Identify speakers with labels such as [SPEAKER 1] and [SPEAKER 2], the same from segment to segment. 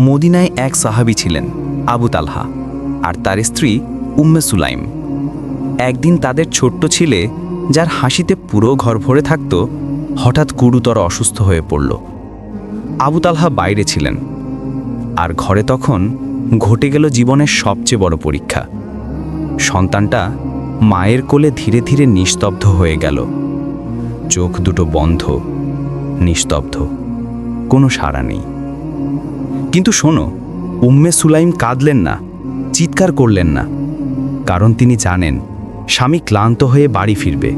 [SPEAKER 1] মদিনায় এক সাহাবী ছিলেন, আবু তালহা, আর তার স্ত্রী উম্মে সুলাইম। একদিন তাদের ছোট্ট ছেলে, যার হাসিতে পুরো ঘর ভরে থাকত, হঠাৎ গুরুতর অসুস্থ হয়ে পড়ল। আবু তালহা বাইরে ছিলেন, আর ঘরে তখন ঘটে গেল জীবনের সবচেয়ে বড় পরীক্ষা। সন্তানটা মায়ের কোলে ধীরে ধীরে নিস্তব্ধ হয়ে গেল। চোখ দুটো বন্ধ, নিস্তব্ধ, কোনো সাড়া নেই। কিন্তু শোনো, উম্মে সুলাইম কাঁদলেন না, চিৎকার করলেন না। কারণ তিনি জানেন, স্বামী ক্লান্ত হয়ে বাড়ি ফিরবে।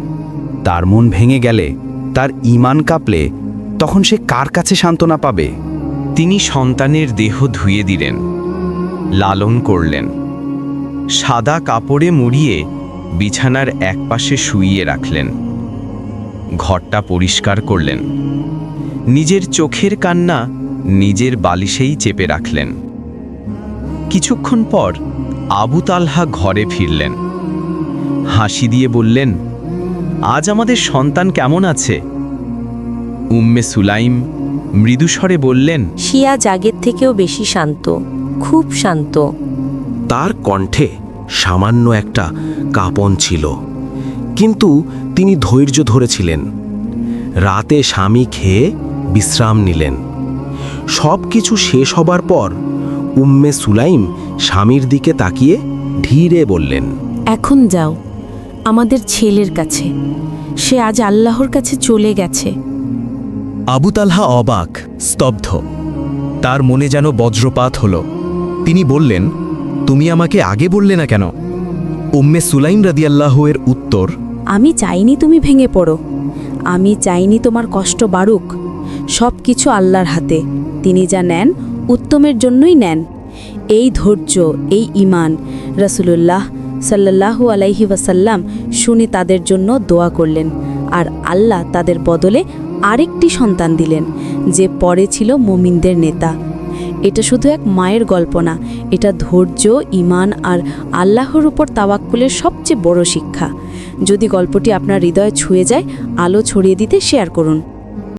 [SPEAKER 1] তার মন ভেঙে গেলে, তার ইমান কাঁপলে তখন সে কার কাছে সান্ত্বনা পাবে?
[SPEAKER 2] তিনি সন্তানের দেহ ধুয়ে দিলেন, লালন করলেন। সাদা কাপড়ে মুড়িয়ে বিছানার একপাশে শুইয়ে রাখলেন। ঘরটা পরিষ্কার করলেন। নিজের চোখের কান্না নিজের বালিশেই চেপে রাখলেন। কিছুক্ষণ পর আবু তালহা ঘরে ফিরলেন। হাসি দিয়ে বললেন আজ আমাদের সন্তান কেমন আছে? উম্মে সুলাইম মৃদুস্বরে বললেন
[SPEAKER 3] শিয়া জাগের থেকেও বেশি শান্ত খুব শান্ত।
[SPEAKER 4] তার কণ্ঠে সামান্য একটা কাঁপন ছিল কিন্তু তিনি ধৈর্য ধরেছিলেন। রাতে স্বামী খেয়ে বিশ্রাম নিলেন। সব কিছু শেষ হবার পর উম্মে সুলাইম স্বামীর দিকে তাকিয়ে ধীরে বললেন
[SPEAKER 3] এখন যাও আমাদের ছেলের কাছে। সে আজ আল্লাহর কাছে চলে গেছে।
[SPEAKER 5] আবু তালহা অবাক স্তব্ধ। তার মনে যেন বজ্রপাত হল। তিনি বললেন তুমি আমাকে আগে বললে না কেন? উম্মে সুলাইম রাদিয়াল্লাহু এর উত্তর
[SPEAKER 3] আমি চাইনি তুমি ভেঙে পড়ো। আমি চাইনি তোমার কষ্ট বাড়ুক। সব কিছু আল্লাহর হাতে। তিনি যা নেন, উত্তমের জন্যই নেন। এই ধৈর্য, এই ইমান রসুলুল্লাহ সাল্লাল্লাহু আলাইহি ওয়াসাল্লাম শুনে তাদের জন্য দোয়া করলেন আর আল্লাহ তাদের বদলে আরেকটি সন্তান দিলেন, যে পরে ছিল মুমিনদের নেতা। এটা শুধু এক মায়ের গল্প না, এটা ধৈর্য ইমান আর আল্লাহর উপর তাওয়াক্কুলের সবচেয়ে বড় শিক্ষা। যদি গল্পটি আপনার হৃদয়ে ছুঁয়ে যায়, আলো ছড়িয়ে দিতে শেয়ার করুন।